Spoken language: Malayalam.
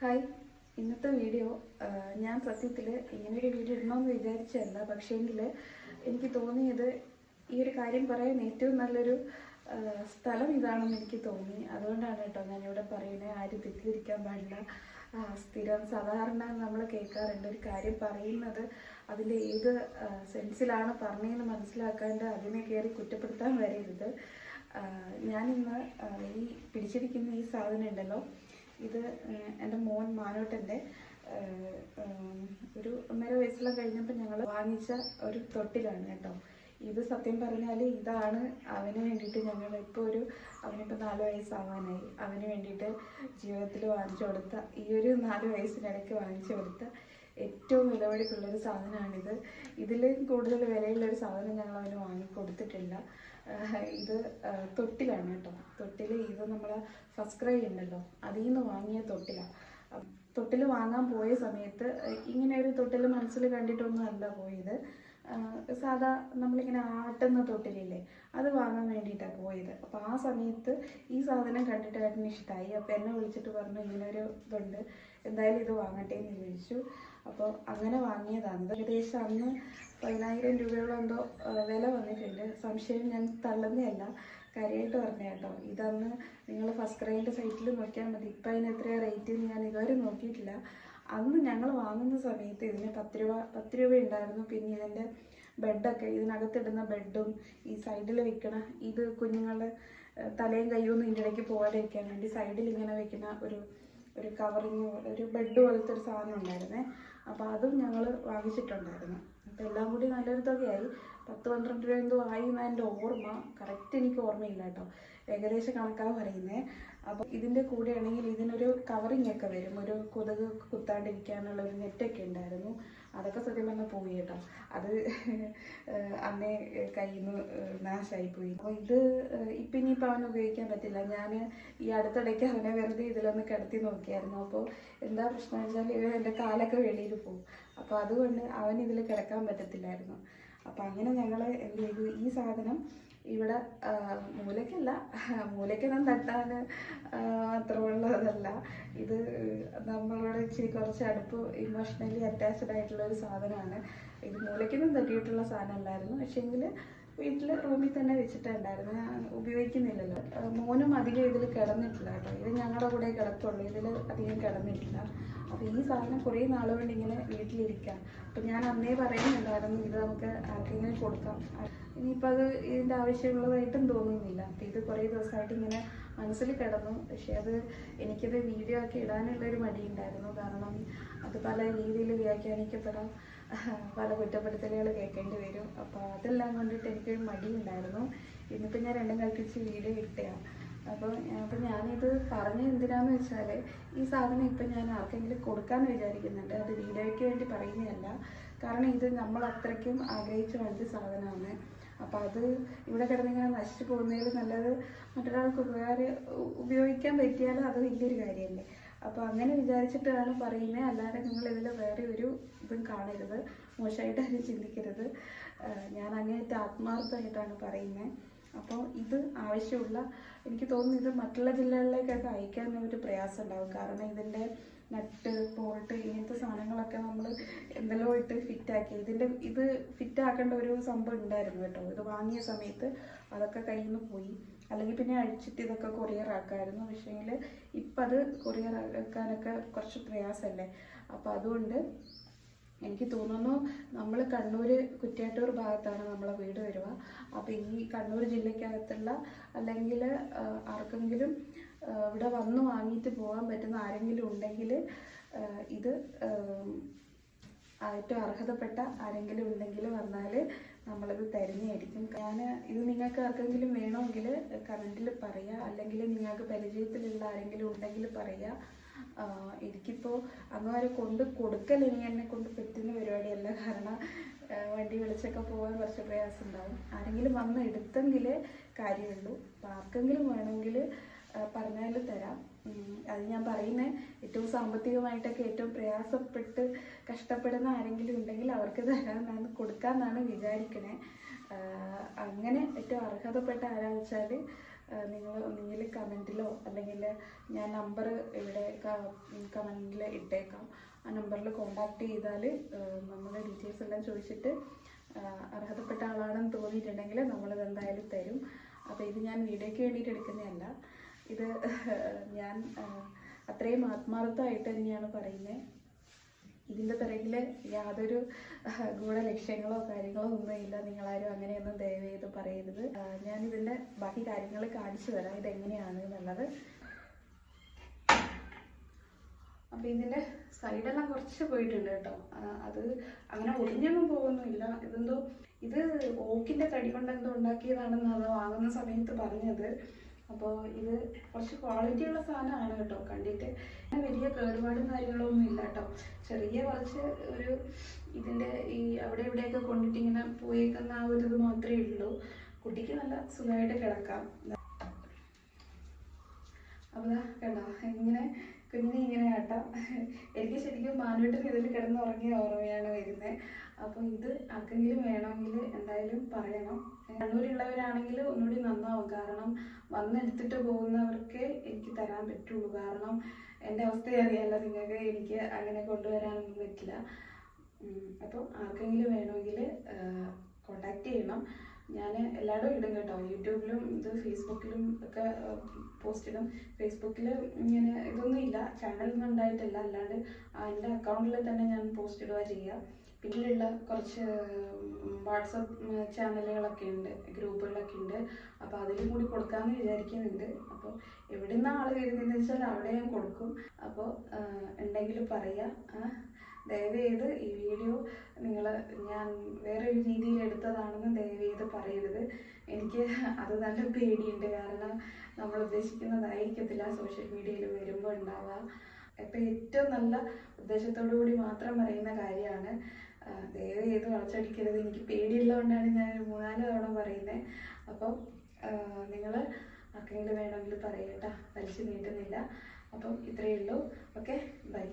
ഹായ്. ഇന്നത്തെ വീഡിയോ ഞാൻ സത്യത്തിൽ ഇങ്ങനൊരു വീഡിയോ ഇടണമെന്ന് വിചാരിച്ചതല്ല. പക്ഷേങ്കിൽ എനിക്ക് തോന്നിയത് ഈ ഒരു കാര്യം പറയാൻ ഏറ്റവും നല്ലൊരു സ്ഥലം ഇതാണെന്ന് എനിക്ക് തോന്നി. അതുകൊണ്ടാണ് കേട്ടോ ഞാനിവിടെ പറയുന്നത് ആരും തെറ്റിദ്ധരിക്കാൻ പാടില്ല. സ്ഥിരം സാധാരണ നമ്മൾ കേൾക്കാറുണ്ട് ഒരു കാര്യം പറയുന്നത് അതിന്റെ ഏത് സെൻസിലാണ് പറഞ്ഞതെന്ന് മനസ്സിലാക്കാണ്ട് അതിനെ കയറി കുറ്റപ്പെടുത്താൻ വരരുത്. ഞാനിന്ന് ഈ പിടിച്ചിരിക്കുന്ന ഈ സാധനം ഉണ്ടല്ലോ ഇത് എന്റെ മോൻ മാനോട്ടന്റെ ഒരു ഒന്നര വയസ്സെല്ലാം കഴിഞ്ഞപ്പോൾ ഞങ്ങൾ വാങ്ങിച്ച ഒരു തൊട്ടിലാണ് കേട്ടോ. ഇത് സത്യം പറഞ്ഞാൽ ഇതാണ് അവന് വേണ്ടിയിട്ട് ഞങ്ങൾ ഇപ്പോൾ ഒരു അവനിപ്പോൾ നാല് വയസ്സാവാനായി. അവന് വേണ്ടിയിട്ട് ജീവിതത്തിൽ വാങ്ങിച്ചു കൊടുത്ത ഈ ഒരു നാല് വയസ്സിനിടയ്ക്ക് വാങ്ങിച്ചു കൊടുത്ത ഏറ്റവും വിലപിടിപ്പുള്ളൊരു സാധനമാണിത്. ഇതിൽ കൂടുതൽ വിലയുള്ളൊരു സാധനം ഞങ്ങൾ അവന് വാങ്ങിക്കൊടുത്തിട്ടില്ല. ഇത് തൊട്ടിലാണ് കേട്ടോ. തൊട്ടിൽ ഇത് നമ്മൾ ഫസ്റ്റ് ക്രൈ ഉണ്ടല്ലോ. അതിൽ നിന്ന് വാങ്ങിയ തൊട്ടിലാണ് തൊട്ടിൽ വാങ്ങാൻ പോയ സമയത്ത് ഇങ്ങനെ ഒരു തൊട്ടിൽ മനസ്സിൽ കണ്ടിട്ടൊന്നും അല്ല പോയത്. സാധാ നമ്മളിങ്ങനെ ആട്ടുന്ന തൊട്ടിലില്ലേ അത് വാങ്ങാൻ വേണ്ടിയിട്ടാണ് പോയത്. അപ്പോൾ ആ സമയത്ത് ഈ സാധനം കണ്ടിട്ട് ഏട്ടന് ഇഷ്ടമായി അപ്പോൾ എന്നെ വിളിച്ചിട്ട് പറഞ്ഞു ഇങ്ങനെ ഒരു ഇതുണ്ട്. എന്തായാലും ഇത് വാങ്ങട്ടെ എന്ന് ചോദിച്ചു അപ്പോൾ അങ്ങനെ വാങ്ങിയതാണ്. ഏകദേശം അന്ന് പതിനായിരം രൂപയോളം എന്തോ വില വന്നിട്ടുണ്ട്. സംശയം ഞാൻ തള്ളുന്നതല്ല. കാര്യമായിട്ട് പറഞ്ഞ കേട്ടോ. ഇതന്ന് നിങ്ങൾ ഫസ്റ്റ് ക്രൈന്റെ സൈറ്റിൽ നോക്കിയാൽ മതി. ഇപ്പം അതിന് എത്രയാണ് റേറ്റ് എന്ന് ഞാൻ ഇതുവരെ നോക്കിയിട്ടില്ല. അന്ന് ഞങ്ങൾ വാങ്ങുന്ന സമയത്ത് ഇതിന് പത്ത് രൂപ പത്ത് രൂപ ഉണ്ടായിരുന്നു പിന്നെ ഇതിന്റെ ബെഡൊക്കെ ഇതിനകത്തിടുന്ന ബെഡും ഈ സൈഡിൽ വെക്കണ ഇത് കുഞ്ഞുങ്ങളുടെ തലയും കയ്യൊന്നും ഇതിന്റെ ഇടയ്ക്ക് പോകാതിരിക്കാൻ വേണ്ടി സൈഡിൽ ഇങ്ങനെ വെക്കുന്ന ഒരു ഒരു കവറിങ് പോലെ ഒരു ബെഡ് പോലത്തെ ഒരു സാധനം ഉണ്ടായിരുന്നേ. അപ്പോൾ അതും ഞങ്ങൾ വാങ്ങിച്ചിട്ടുണ്ടായിരുന്നു. അപ്പോൾ എല്ലാം കൂടി നല്ലൊരു തുകയായി. പത്ത് പന്ത്രണ്ട് രൂപ എന്തോ ആയി എന്നാണ് എന്റെ ഓർമ്മ. കറക്റ്റ് എനിക്ക് ഓർമ്മയില്ല കേട്ടോ. ഏകദേശം കണക്കാണ് പറയുന്നത് അപ്പോൾ ഇതിന്റെ കൂടെ ആണെങ്കിൽ ഇതിനൊരു കവറിങ് ഒക്കെ വരും. ഒരു കൊതുക് കുത്താണ്ടിരിക്കാനുള്ള ഒരു നെറ്റൊക്കെ ഉണ്ടായിരുന്നു അതൊക്കെ സത്യം പറഞ്ഞാൽ പോയി കേട്ടോ അത് അന്നേ കയ്യിൽ നിന്ന് പോയി അപ്പോൾ ഇത് ഇപ്പൊ ഇനിയിപ്പോൾ അവന് ഉപയോഗിക്കാൻ പറ്റില്ല. ഞാൻ ഈ അടുത്തിടയ്ക്ക് അവനെ വെറുതെ ഇതിലൊന്ന് കിടത്തി നോക്കിയായിരുന്നു. അപ്പോൾ എന്താ പ്രശ്നം വെച്ചാൽ ഇവ എന്റെ കാലൊക്കെ വെളിയിൽ പോകും. അപ്പോൾ അതുകൊണ്ട് അവൻ ഇതിൽ കിടക്കാൻ പറ്റത്തില്ലായിരുന്നു. അപ്പോൾ അങ്ങനെ ഞങ്ങൾ എന്ത് ചെയ്തു? ഈ സാധനം ഇവിടെ മൂലയ്ക്കല്ല. മൂലയ്ക്കൊന്നും തട്ടാൻ മാത്രമുള്ളതല്ല ഇത് നമ്മളോട് ഇച്ചിരി കുറച്ച് അടുപ്പ് ഇമോഷണലി അറ്റാച്ച്ഡ് ആയിട്ടുള്ള ഒരു സാധനമാണ്. ഇത് മൂലയ്ക്കൊന്നും തട്ടിയിട്ടുള്ള സാധനമല്ലായിരുന്നു. പക്ഷേങ്കിൽ വീട്ടിൽ റൂമിൽ തന്നെ വെച്ചിട്ടുണ്ടായിരുന്നു. ഞാൻ ഉപയോഗിക്കുന്നില്ലല്ലോ. മോനും അധികം ഇതിൽ കിടന്നിട്ടില്ല കേട്ടോ. ഇത് ഞങ്ങളുടെ കൂടെ കിടക്കുള്ളൂ ഇതിൽ അധികം കിടന്നിട്ടില്ല. അപ്പോൾ ഈ സാധനം കുറേ നാൾ കൊണ്ട് ഇങ്ങനെ വീട്ടിലിരിക്കാം. അപ്പം ഞാൻ അന്നേ പറയുന്നുണ്ടായിരുന്നു ഇത് നമുക്ക് ആർക്കെങ്കിലും കൊടുക്കാം. ഇനിയിപ്പോൾ അത് ഇതിന്റെ ആവശ്യമുള്ളതായിട്ടും തോന്നുന്നില്ല. അപ്പം ഇത് കുറേ ദിവസമായിട്ട് ഇങ്ങനെ മനസ്സിൽ കിടന്നു. പക്ഷേ അത് എനിക്കത് വീഡിയോ ആക്കി ഇടാനുള്ളൊരു മടിയുണ്ടായിരുന്നു. കാരണം അത് പല രീതിയിൽ വ്യാഖ്യാനിക്കപ്പെടാം. പല കുറ്റപ്പെടുത്തലുകൾ കേൾക്കേണ്ടി വരും. അപ്പോൾ അതെല്ലാം കൊണ്ടിട്ട് എനിക്കൊരു മടിയുണ്ടായിരുന്നു. ഇന്നിപ്പോൾ ഞാൻ രണ്ടും കൽപ്പിച്ച് വീഡിയോ ഇട്ടയാണ് അപ്പോൾ അപ്പോൾ ഞാനിത് പറഞ്ഞ എന്തിനാന്ന് വെച്ചാൽ ഈ സാധനം ഇപ്പം ഞാൻ ആർക്കെങ്കിലും കൊടുക്കാമെന്ന് വിചാരിക്കുന്നുണ്ട്. അത് വീഡിയോയ്ക്ക് വേണ്ടി പറയുന്നതല്ല. കാരണം ഇത് നമ്മൾ അത്രയ്ക്കും ആഗ്രഹിച്ച വേണ്ട സാധനമാണ്. അപ്പോൾ അത് ഇവിടെ കിടന്നിങ്ങനെ നശിച്ചു പോകുന്നതിൽ നല്ലത് മറ്റൊരാൾക്ക് ഉപകാരം ഉപയോഗിക്കാൻ പറ്റിയാൽ അത് വലിയൊരു കാര്യമല്ലേ. അപ്പോൾ അങ്ങനെ വിചാരിച്ചിട്ടാണ് പറയുന്നത് അല്ലാതെ നിങ്ങൾ ഇതിൽ വേറെ ഒരു ഇതും കാണരുത്. മോശമായിട്ട് ആരും ചിന്തിക്കരുത്. ഞാൻ അങ്ങേറ്റ ആത്മാർത്ഥമായിട്ടാണ് പറയുന്നത് അപ്പോൾ ഇത് ആവശ്യമുള്ള എനിക്ക് തോന്നുന്നു ഇത് മറ്റുള്ള ജില്ലകളിലേക്കൊക്കെ അയക്കാൻ ഒരു പ്രയാസം ഉണ്ടാവും. കാരണം ഇതിന്റെ നട്ട് പോൾട്ട് ഇങ്ങനത്തെ സാധനങ്ങളൊക്കെ നമ്മൾ എന്തെല്ലോ ഇട്ട് ഫിറ്റാക്കി ഇതിന്റെ ഇത് ഫിറ്റാക്കേണ്ട ഒരു സംഭവം ഉണ്ടായിരുന്നു കേട്ടോ. ഇത് വാങ്ങിയ സമയത്ത് അതൊക്കെ കയ്യിൽ നിന്ന് പോയി. അല്ലെങ്കിൽ പിന്നെ അഴിച്ചിട്ട് ഇതൊക്കെ കൊറിയർ ആക്കാമായിരുന്നു പക്ഷേങ്കിൽ ഇപ്പം അത് കൊറിയർ ആക്കാനൊക്കെ കുറച്ച് പ്രയാസമല്ലേ അപ്പോൾ അതുകൊണ്ട് എനിക്ക് തോന്നുന്നു നമ്മൾ കണ്ണൂർ കുറ്റ്യാട്ടൂർ ഭാഗത്താണ് നമ്മളെ വീട് വരിക. അപ്പോൾ ഈ കണ്ണൂർ ജില്ലയ്ക്കകത്തുള്ള അല്ലെങ്കിൽ ആർക്കെങ്കിലും ഇവിടെ വന്ന് വാങ്ങിയിട്ട് പോകാൻ പറ്റുന്ന ആരെങ്കിലും ഉണ്ടെങ്കിൽ ഇത് ഏറ്റവും അർഹതപ്പെട്ട ആരെങ്കിലും ഉണ്ടെങ്കിൽ വന്നാൽ നമ്മളത് തരുന്നതായിരിക്കും. ഞാൻ ഇത് നിങ്ങൾക്ക് ആർക്കെങ്കിലും വേണമെങ്കിൽ കമന്റിൽ പറയുക അല്ലെങ്കിൽ നിങ്ങൾക്ക് പരിചയത്തിലുള്ള ആരെങ്കിലും ഉണ്ടെങ്കിൽ പറയുക എനിക്കിപ്പോൾ അങ്ങ് കൊണ്ട് കൊടുക്കൽ ഇനി എന്നെ കൊണ്ട് പറ്റുന്ന പരിപാടിയല്ല. കാരണം വണ്ടി വിളിച്ചൊക്കെ പോകാൻ കുറച്ച് പ്രയാസം ഉണ്ടാവും. ആരെങ്കിലും വന്ന് എടുത്തെങ്കിലേ കാര്യമുള്ളൂ. ആർക്കെങ്കിലും വേണമെങ്കിൽ പറഞ്ഞാൽ തരാം. അത് ഞാൻ പറയുന്നത് ഏറ്റവും സാമ്പത്തികമായിട്ടൊക്കെ ഏറ്റവും പ്രയാസപ്പെട്ട് കഷ്ടപ്പെടുന്ന ആരെങ്കിലും ഉണ്ടെങ്കിൽ അവർക്ക് തരാമെന്നാണ് കൊടുക്കാമെന്നാണ് വിചാരിക്കണേ. അങ്ങനെ ഏറ്റവും അർഹതപ്പെട്ട ആരാന്ന് വെച്ചാൽ നിങ്ങൾ ഒന്നുകിൽ കമന്റിലോ അല്ലെങ്കിൽ ഞാൻ നമ്പർ ഇവിടെ കമന്റിൽ ഇട്ടേക്കാം. ആ നമ്പറിൽ കോണ്ടാക്ട് ചെയ്താൽ നമ്മുടെ ഡീറ്റെയിൽസ് എല്ലാം ചോദിച്ചിട്ട് അർഹതപ്പെട്ട ആളാണെന്ന് തോന്നിയിട്ടുണ്ടെങ്കിൽ നമ്മളത് എന്തായാലും തരും. അപ്പോൾ ഇത് ഞാൻ വീഡിയോയ്ക്ക് വേണ്ടിയിട്ട് എടുക്കുന്നതല്ല. ഇത് ഞാൻ അത്രയും ആത്മാർത്ഥമായിട്ട് തന്നെയാണ് പറയുന്നത് ഇതിന്റെ പിറകിൽ യാതൊരു ഗൂഢ ലക്ഷ്യങ്ങളോ കാര്യങ്ങളോ ഒന്നുമില്ല. നിങ്ങളാരും അങ്ങനെയൊന്നും ദയവ് ചെയ്ത് പറയരുത് ഞാൻ ഇതിന്റെ ബാക്കി കാര്യങ്ങൾ കാണിച്ചു തരാം. ഇതെങ്ങനെയാണ് എന്നുള്ളത്. അപ്പോൾ ഇതിന്റെ സൈഡെല്ലാം കുറച്ച് പോയിട്ടുണ്ട് കേട്ടോ. അത് അങ്ങനെ ഒടിഞ്ഞൊന്നും പോകുന്നില്ല. ഇതെന്തോ ഇത് ഓക്കിന്റെ തടി കൊണ്ട് എന്തോ ഉണ്ടാക്കിയതാണെന്നാണ് വാങ്ങുന്ന സമയത്ത് പറഞ്ഞത്. അപ്പോൾ ഇത് കുറച്ച് ക്വാളിറ്റി ഉള്ള സാധനമാണ് കേട്ടോ. കണ്ടിട്ട് വലിയ കേടുപാടും കാര്യങ്ങളൊന്നും ഇല്ല കേട്ടോ. ചെറിയ കുറച്ച് ഒരു ഇതിന്റെ ഈ അവിടെ ഇവിടെയൊക്കെ കൊണ്ടിട്ട് ഇങ്ങനെ പോയേക്കുന്ന ആ ഒരു ഇത് മാത്രമേ ഉള്ളൂ. കുട്ടിക്ക് നല്ല സുഖമായിട്ട് കിടക്കാം. അപ്പോൾ കണ്ടോ ഇങ്ങനെ കുഞ്ഞിനെ ഇങ്ങനെ കേട്ടോ. എനിക്ക് ശരിക്കും മാനുവേട്ടൻ ഇതിൽ കിടന്ന് ഉറങ്ങിയ ഓർമ്മയാണ് വരുന്നത്. അപ്പോൾ ഇത് ആർക്കെങ്കിലും വേണമെങ്കിൽ എന്തായാലും പറയണം. കണ്ണൂരുള്ളവരാണെങ്കിൽ ഒന്നുകൂടി നന്നാവും. കാരണം വന്നെടുത്തിട്ട് പോകുന്നവർക്ക് എനിക്ക് തരാൻ പറ്റുള്ളൂ. കാരണം എന്റെ അവസ്ഥ അറിയാമല്ലോ നിങ്ങൾക്ക് എനിക്ക് അങ്ങനെ കൊണ്ടുവരാനൊന്നും പറ്റില്ല. അപ്പോൾ ആർക്കെങ്കിലും വേണമെങ്കിൽ കോണ്ടാക്ട് ചെയ്യണം. ഞാൻ എല്ലായിടും ഇടും കേട്ടോ. യൂട്യൂബിലും ഇത് ഫേസ്ബുക്കിലും ഒക്കെ പോസ്റ്റ് ഇടും. ഫേസ്ബുക്കിൽ ഇങ്ങനെ ഇതൊന്നും ഇല്ല. ചാനലൊന്നും ഉണ്ടായിട്ടില്ല. അല്ലാണ്ട് എന്റെ അക്കൗണ്ടിൽ തന്നെ ഞാൻ പോസ്റ്റ് ഇടുക ചെയ്യുക പിന്നിലുള്ള കുറച്ച് വാട്സപ്പ് ചാനലുകളൊക്കെ ഉണ്ട് ഗ്രൂപ്പുകളൊക്കെ ഉണ്ട്. അപ്പോൾ അതിലും കൂടി കൊടുക്കാമെന്ന് വിചാരിക്കുന്നുണ്ട്. അപ്പോൾ എവിടെ നിന്നാണ് ആൾ വരുന്നതെന്ന് വെച്ചാൽ അവിടെ ഞാൻ കൊടുക്കും. അപ്പോൾ ഉണ്ടെങ്കിൽ പറയാം. ദയവേത് ദയവ് ഈ വീഡിയോ നിങ്ങൾ ഞാൻ വേറൊരു രീതിയിൽ എടുത്തതാണെന്ന് ദയവേത് പറയരുത്. എനിക്ക് അത് നല്ല പേടിയുണ്ട്. കാരണം നമ്മൾ ഉദ്ദേശിക്കുന്നതായിരിക്കത്തില്ല. സോഷ്യൽ മീഡിയയിൽ വരുമ്പോൾ ഉണ്ടാവുക. അപ്പം ഏറ്റവും നല്ല ഉദ്ദേശത്തോടു കൂടി മാത്രം പറയുന്ന കാര്യമാണ്. ദയവ് ചെയ്ത് വളച്ചടിക്കരുത്. എനിക്ക് പേടിയുള്ളതുകൊണ്ടാണ് ഞാൻ മൂന്നാൽ തവണ പറയുന്നത് അപ്പം നിങ്ങൾ ആർക്കെങ്കിലും വേണമെങ്കിൽ പറയട്ടോ വലിച്ചു നീട്ടുന്നില്ല. അപ്പം ഇത്രയേ ഉള്ളൂ. ഓക്കെ? ബൈ.